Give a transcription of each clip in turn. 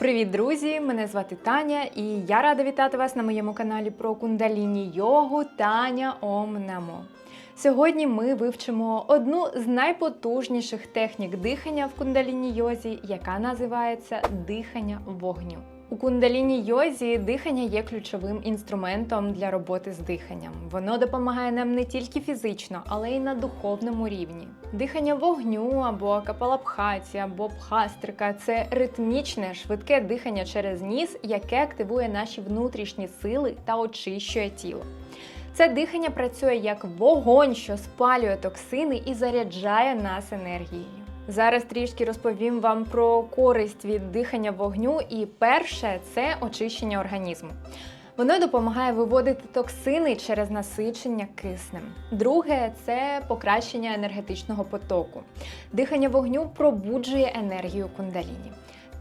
Привіт, друзі! Мене звати Таня, і я рада вітати вас на моєму каналі про кундаліні йогу Таня Ом Намо. Сьогодні ми вивчимо одну з найпотужніших технік дихання в кундаліні йозі, яка називається дихання вогню. У кундаліні йозі дихання є ключовим інструментом для роботи з диханням. Воно допомагає нам не тільки фізично, але й на духовному рівні. Дихання вогню або капалабхаті, або пхастрика це ритмічне, швидке дихання через ніс, яке активує наші внутрішні сили та очищує тіло. Це дихання працює як вогонь, що спалює токсини і заряджає нас енергією. Зараз трішки розповім вам про користь від дихання вогню, і перше це очищення організму. Воно допомагає виводити токсини через насичення киснем. Друге це покращення енергетичного потоку. Дихання вогню пробуджує енергію кундаліні.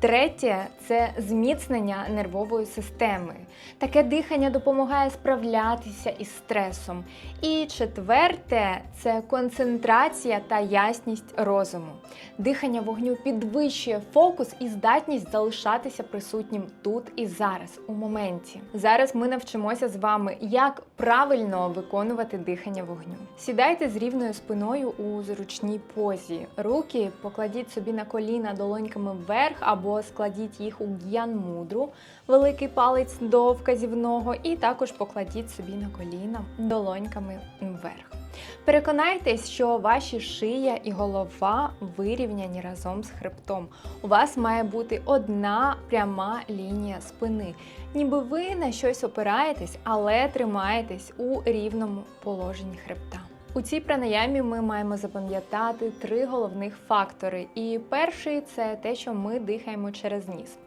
Третє це зміцнення нервової системи. Таке дихання допомагає справлятися із стресом. І четверте це концентрація та ясність розуму. Дихання вогню підвищує фокус і здатність залишатися присутнім тут і зараз, у моменті. Зараз ми навчимося з вами, як правильно виконувати дихання вогню. Сідайте з рівною спиною у зручній позі. Руки покладіть собі на коліна долоньками вверх або складіть їх у г'ян мудру, великий палець до вказівного, і також покладіть собі на коліна долоньками вверх. Переконайтесь, що ваші шия і голова вирівняні разом з хребтом. У вас має бути одна пряма лінія спини, ніби ви на щось опираєтесь, але тримаєтесь у рівному положенні хребта. У цій пранаямі ми маємо запам'ятати три головних фактори. І перший це те, що ми дихаємо через ніс.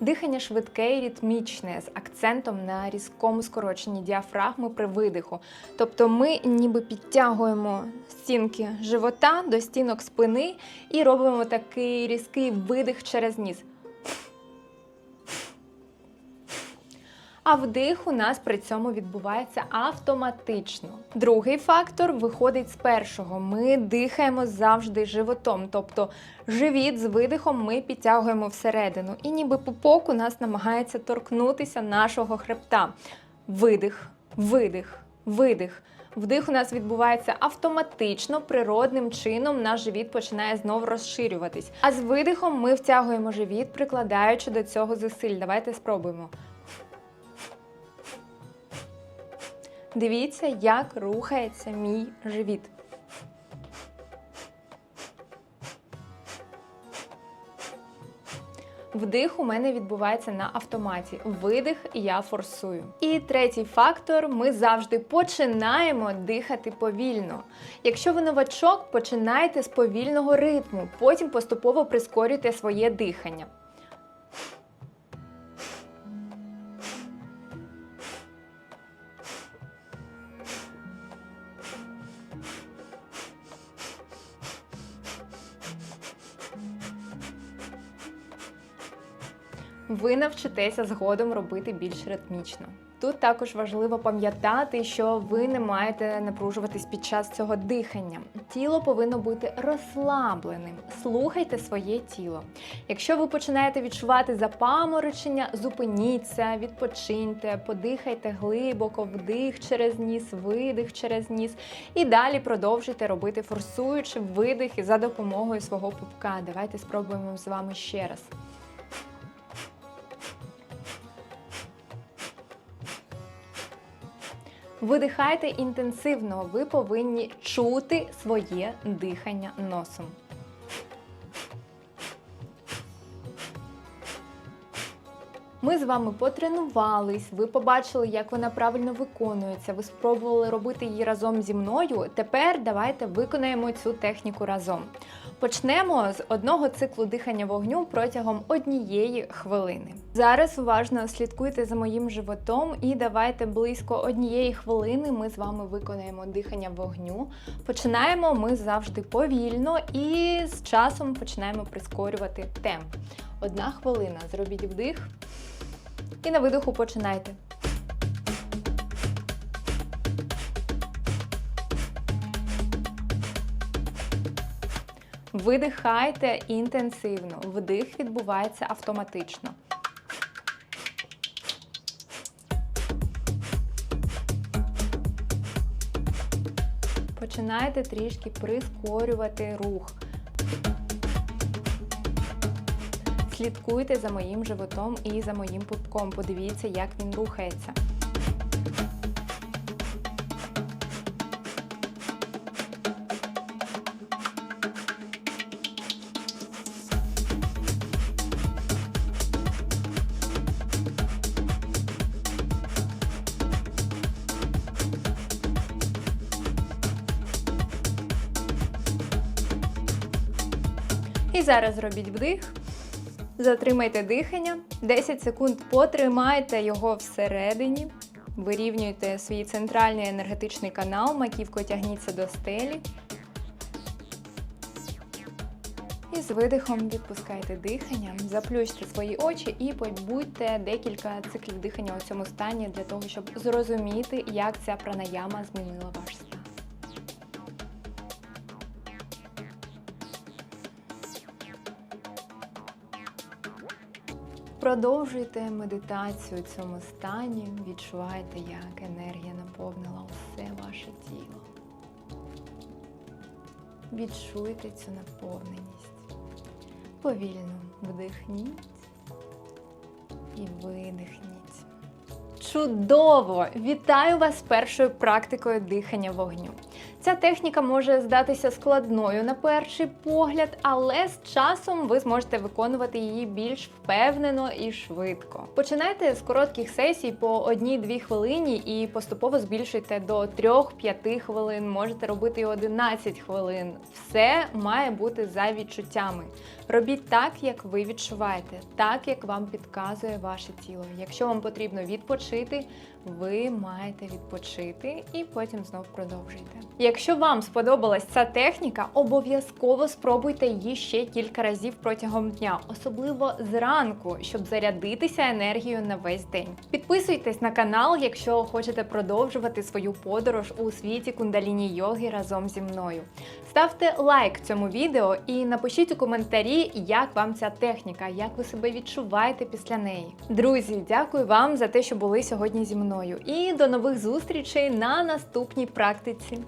Дихання швидке і ритмічне з акцентом на різкому скороченні діафрагми при видиху. Тобто ми ніби підтягуємо стінки живота до стінок спини і робимо такий різкий видих через ніс. А вдих у нас при цьому відбувається автоматично. Другий фактор виходить з першого. Ми дихаємо завжди животом, тобто живіт з видихом ми підтягуємо всередину, і ніби пупок у нас намагається торкнутися нашого хребта. Видих, видих, видих. Вдих у нас відбувається автоматично, природним чином наш живіт починає знову розширюватись. А з видихом ми втягуємо живіт, прикладаючи до цього зусиль. Давайте спробуємо. Дивіться, як рухається мій живіт. Вдих у мене відбувається на автоматі. Видих я форсую. І третій фактор: ми завжди починаємо дихати повільно. Якщо ви новачок, починайте з повільного ритму, потім поступово прискорюйте своє дихання. Ви навчитеся згодом робити більш ритмічно. Тут також важливо пам'ятати, що ви не маєте напружуватись під час цього дихання. Тіло повинно бути розслабленим. Слухайте своє тіло. Якщо ви починаєте відчувати запаморочення, зупиніться, відпочиньте, подихайте глибоко, вдих через ніс, видих через ніс. І далі продовжуйте робити форсуючи видихи за допомогою свого пупка. Давайте спробуємо з вами ще раз. Видихайте інтенсивно, ви повинні чути своє дихання носом. Ми з вами потренувались, ви побачили, як вона правильно виконується, ви спробували робити її разом зі мною. Тепер давайте виконаємо цю техніку разом. Почнемо з одного циклу дихання вогню протягом однієї хвилини. Зараз уважно слідкуйте за моїм животом і давайте близько однієї хвилини ми з вами виконаємо дихання вогню. Починаємо ми завжди повільно і з часом починаємо прискорювати темп. Одна хвилина. Зробіть вдих. І на видиху починайте. Видихайте інтенсивно. Вдих відбувається автоматично. Починайте трішки прискорювати рух. Слідкуйте за моїм животом і за моїм пупком. Подивіться, як він рухається. І зараз робіть вдих. Затримайте дихання. 10 секунд потримайте його всередині. Вирівнюйте свій центральний енергетичний канал, маківкою тягніться до стелі. І з видихом відпускайте дихання, заплющте свої очі і побудьте декілька циклів дихання у цьому стані для того, щоб зрозуміти, як ця пранаяма змінила ваш Продовжуйте медитацію у цьому стані, відчувайте, як енергія наповнила усе ваше тіло. Відчуйте цю наповненість. Повільно вдихніть і видихніть. Чудово! Вітаю вас з першою практикою дихання вогню. Ця техніка може здатися складною на перший погляд, але з часом ви зможете виконувати її більш впевнено і швидко. Починайте з коротких сесій по 1-2 хвилині і поступово збільшуйте до 3-5 хвилин, можете робити і 11 хвилин. Все має бути за відчуттями. Робіть так, як ви відчуваєте, так як вам підказує ваше тіло. Якщо вам потрібно відпочити, ви маєте відпочити і потім знов продовжуйте. Якщо вам сподобалась ця техніка, обов'язково спробуйте її ще кілька разів протягом дня, особливо зранку, щоб зарядитися енергією на весь день. Підписуйтесь на канал, якщо хочете продовжувати свою подорож у світі кундаліні йоги разом зі мною. Ставте лайк цьому відео і напишіть у коментарі, як вам ця техніка, як ви себе відчуваєте після неї. Друзі, дякую вам за те, що були сьогодні зі мною. І до нових зустрічей на наступній практиці.